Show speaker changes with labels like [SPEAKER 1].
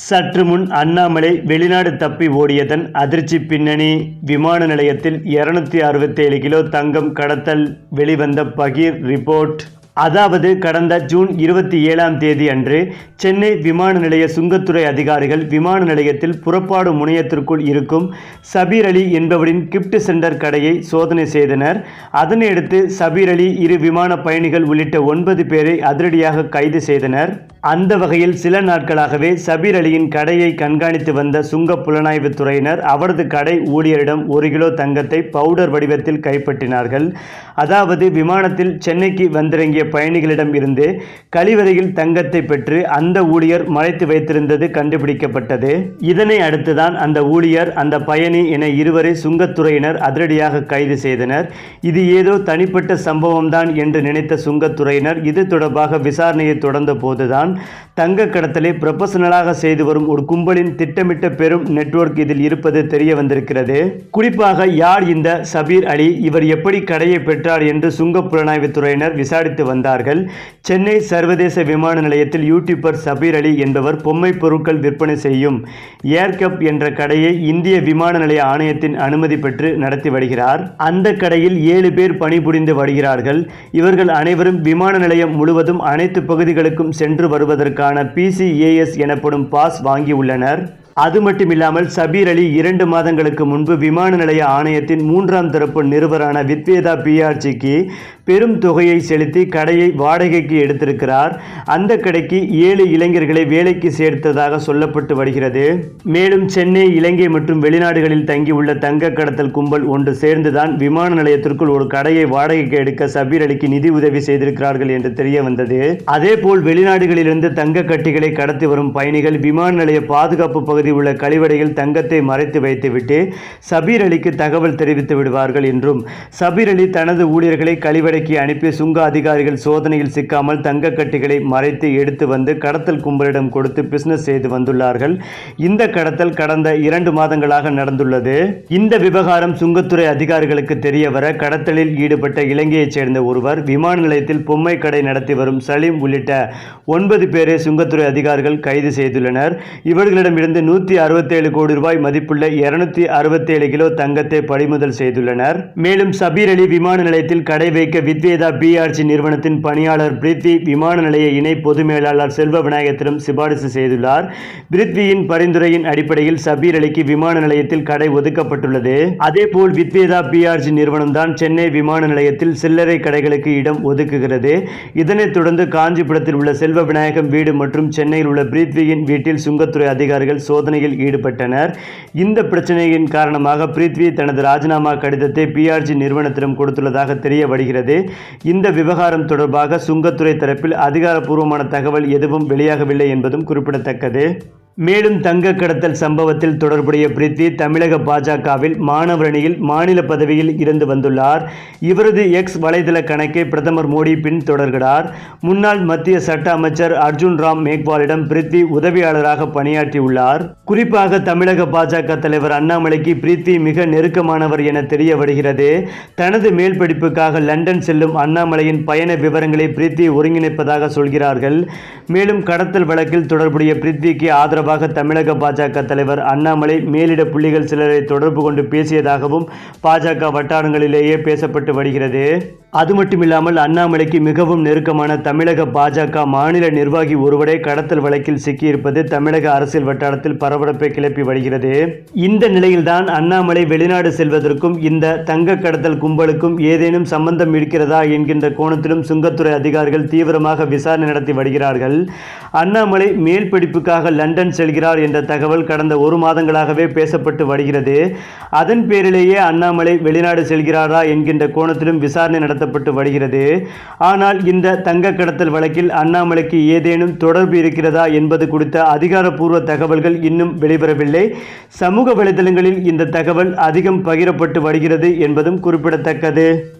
[SPEAKER 1] சற்று முன் அண்ணாமலை வெளிநாடு தப்பி ஓடியதன் அதிர்ச்சி பின்னணி விமான நிலையத்தில் இருநூத்தி அறுபத்தேழு கிலோ தங்கம் கடத்தல் வெளிவந்த பகீர் ரிப்போர்ட். அதாவது கடந்த ஜூன் இருபத்தி ஏழாம் தேதி அன்று சென்னை விமான நிலைய சுங்கத்துறை அதிகாரிகள் விமான நிலையத்தில் புறப்பாடு முனையத்திற்குள் இருக்கும் சபீர் அலி என்பவரின் கிப்ட் சென்டர் கடையை சோதனை செய்தனர். அதனையடுத்து சபீர் அலி இரு விமான பயணிகள் உள்ளிட்ட ஒன்பது பேரை அதிரடியாக கைது செய்தனர். அந்த வகையில் சில நாட்களாகவே சபீர் அலியின் கடையை கண்காணித்து வந்த சுங்க புலனாய்வு துறையினர் அவரது கடை ஊழியரிடம் ஒரு கிலோ தங்கத்தை பவுடர் வடிவத்தில் கைப்பற்றினார்கள். அதாவது விமானத்தில் சென்னைக்கு வந்திறங்கிய பயணிகளிடம் இருந்து கழிவறையில் தங்கத்தை பெற்று அந்த ஊழியர் மறைத்து வைத்திருந்தது கண்டுபிடிக்கப்பட்டது. இதனை அடுத்துதான் அந்த ஊழியர் அந்த பயணி என இருவரை சுங்கத்துறையினர் அதிரடியாக கைது செய்தனர். இது ஏதோ தனிப்பட்ட சம்பவம்தான் என்று நினைத்த சுங்கத்துறையினர் இது தொடர்பாக விசாரணையை தொடர்ந்த போதுதான் தான் தங்க கடத்தலை ப்ரொஃபஷனலாக செய்து வரும் ஒரு கும்பலின் திட்டமிட்ட பெரும் நெட்வொர்க் இதில் இருப்பது தெரிய வந்திருக்கிறது. குறிப்பாக யார் இந்த சபீர் அலி? இவர் எப்படி கடையை பெற்றார் என்று சுங்க புலனாய்வுத்துறையினர் விசாரித்து வந்தார்கள். சென்னை சர்வதேச விமான நிலையத்தில் யூடியூபர் சபீர் அலி என்பவர் பொம்மை பொருட்கள் விற்பனை செய்யும் ஏர்கப் என்ற கடையை இந்திய விமான நிலைய ஆணையத்தின் அனுமதி பெற்று நடத்தி வருகிறார். அந்த கடையில் ஏழு பேர் பணிபுரிந்து வருகிறார்கள். இவர்கள் அனைவரும் விமான நிலையம் முழுவதும் அனைத்து பகுதிகளுக்கும் சென்று வரும் வருவதற்கான பிசிஏஎஸ் எனப்படும் பாஸ் வாங்கியுள்ளனர் அது மட்டுமில்லாமல் சபீர் அலி இரண்டு மாதங்களுக்கு முன்பு விமான நிலைய ஆணையத்தின் மூன்றாம் தரப்பு நிறுவரான வித்வேதா பிஆர்ஜிக்கு பெரும் தொகையை செலுத்தி கடையை வாடகைக்கு எடுத்திருக்கிறார். அந்த கடைக்கு ஏழு இளைஞர்களை வேலைக்கு சேர்த்ததாக சொல்லப்பட்டு வருகிறது. மேலும் சென்னை இலங்கை மற்றும் வெளிநாடுகளில் தங்கியுள்ள தங்க கடத்தல் கும்பல் ஒன்று சேர்ந்துதான் விமான நிலையத்திற்குள் ஒரு கடையை வாடகைக்கு எடுக்க சபீர் அலிக்கு நிதி உதவி செய்திருக்கிறார்கள் என்று தெரிய வந்தது. அதேபோல் வெளிநாடுகளிலிருந்து தங்க கட்டிகளை கடத்தி வரும் பயணிகள் விமான நிலைய பாதுகாப்பு பகுதி உள்ள கழிவடையில் தங்கத்தை மறைத்து வைத்துவிட்டு சபீர் அலிக்கு தகவல் தெரிவித்து விடுவார்கள் என்றும் சபீர் அலி தனது ஊழியர்களை கழிவடைக்கு அனுப்பி சுங்க அதிகாரிகள் சோதனையில் சிக்காமல் தங்க கட்டிகளை மறைத்து எடுத்து வந்து கடத்தல் கும்பலிடம் கொடுத்து பிசினஸ் செய்து வந்துள்ளார்கள். இந்த கடத்தல் கடந்த இரண்டு மாதங்களாக நடந்துள்ளது. இந்த விவகாரம் சுங்கத்துறை அதிகாரிகளுக்கு தெரிய வர கடத்தலில் ஈடுபட்ட இலங்கையைச் சேர்ந்த ஒருவர் விமான நிலையத்தில் பொம்மை கடை நடத்தி வரும் சலீம் உள்ளிட்ட ஒன்பது பேரை சுங்கத்துறை அதிகாரிகள் கைது செய்துள்ளனர். இவர்களிடமிருந்து நூற்றி அறுபத்தேழு கோடி ரூபாய் மதிப்புள்ள இருநூத்தி அறுபத்தேழு கிலோ தங்கத்தை பறிமுதல் செய்துள்ளனர். மேலும் சபீர் அலி விமான நிலையத்தில் கடை வைக்க வித்வேதா பிஆர்சி நிறுவனத்தின் பணியாளர் பிரித்வி விமான நிலைய இணை பொது மேலாளர் செல்வ விநாயகத்திடம் சிபாரிசு செய்துள்ளார். பிரித்வியின் பரிந்துரையின் அடிப்படையில் சபீர் அலிக்கு விமான நிலையத்தில் கடை ஒதுக்கப்பட்டுள்ளது. அதேபோல் வித்வேதா பிஆர்சி நிறுவனம் தான் சென்னை விமான நிலையத்தில் சில்லறை கடைகளுக்கு இடம் ஒதுக்குகிறது. இதனைத் தொடர்ந்து காஞ்சிபுரத்தில் உள்ள செல்வ விநாயகம் வீடு மற்றும் சென்னையில் உள்ள பிரித்வியின் வீட்டில் சுங்கத்துறை அதிகாரிகள் சோதனையில் ஈடுபட்டனர். இந்த பிரச்சனையின் காரணமாக பிரித்வி தனது ராஜினாமா கடிதத்தை பிஆர்ஜி நிறுவனத்திடம் கொடுத்துள்ளதாக தெரிய வருகிறது இந்த விவகாரம் தொடர்பாக சுங்கத்துறை தரப்பில் அதிகாரப்பூர்வமான தகவல் எதுவும் வெளியாகவில்லை என்பதும் குறிப்பிடத்தக்கது. மேலும் தங்க கடத்தல் சம்பவத்தில் தொடர்புடைய பிரித்தி தமிழக பாஜகவில் மாணவர் அணியில் மாநில பதவியில் இருந்து வந்துள்ளார். இவரது எக்ஸ் வலைதள கணக்கை பிரதமர் மோடி பின் தொடர்கிறார். முன்னாள் மத்திய சட்ட அமைச்சர் அர்ஜுன் ராம் மேக்வாலிடம் பிரீத்தி உதவியாளராக பணியாற்றியுள்ளார். குறிப்பாக தமிழக பாஜக தலைவர் அண்ணாமலைக்கு பிரீத்தி மிக நெருக்கமானவர் என தெரிய வருகிறது. தனது மேல் படிப்புக்காக லண்டன் செல்லும் அண்ணாமலையின் பயண விவரங்களை பிரீத்தி ஒருங்கிணைப்பதாக சொல்கிறார்கள். மேலும் கடத்தல் வழக்கில் தொடர்புடைய பிரீத்திக்கு ஆதரவு தொடர்பாக தமிழக பாஜக தலைவர் அண்ணாமலை மேலிட புள்ளிகள் சிலரை தொடர்பு கொண்டு பேசியதாகவும் பாஜக வட்டாரங்களிலேயே பேசப்பட்டு வருகிறது. அது மட்டுமில்லாமல் அண்ணாமலைக்கு மிகவும் நெருக்கமான தமிழக பாஜக மாநில நிர்வாகி ஒருவரே கடத்தல் வழக்கில் சிக்கியிருப்பது தமிழக அரசியல் வட்டாரத்தில் பரபரப்பை கிளப்பி வருகிறது. இந்த நிலையில்தான் அண்ணாமலை வெளிநாடு செல்வதற்கும் இந்த தங்க கடத்தல் கும்பலுக்கும் ஏதேனும் சம்பந்தம் இருக்கிறதா என்கின்ற கோணத்திலும் சுங்கத்துறை அதிகாரிகள் தீவிரமாக விசாரணை நடத்தி வருகிறார்கள். அண்ணாமலை மேல் படிப்புக்காக லண்டன் லண்டன் செல்கிறார் என்ற தகவல் கடந்த ஒரு மாதங்களாகவே பேசப்பட்டு வருகிறது. அதன் பேரிலேயே அண்ணாமலை வெளிநாடு செல்கிறாரா என்கின்ற கோணத்திலும் விசாரணை நடத்தப்பட்டு வருகிறது. ஆனால் இந்த தங்க கடத்தல் வழக்கில் அண்ணாமலைக்கு ஏதேனும் தொடர்பு இருக்கிறதா என்பது குறித்த அதிகாரப்பூர்வ தகவல்கள் இன்னும் வெளிவரவில்லை. சமூக வலைதளங்களில் இந்த தகவல் அதிகம் பகிரப்பட்டு வருகிறது என்பதும் குறிப்பிடத்தக்கது.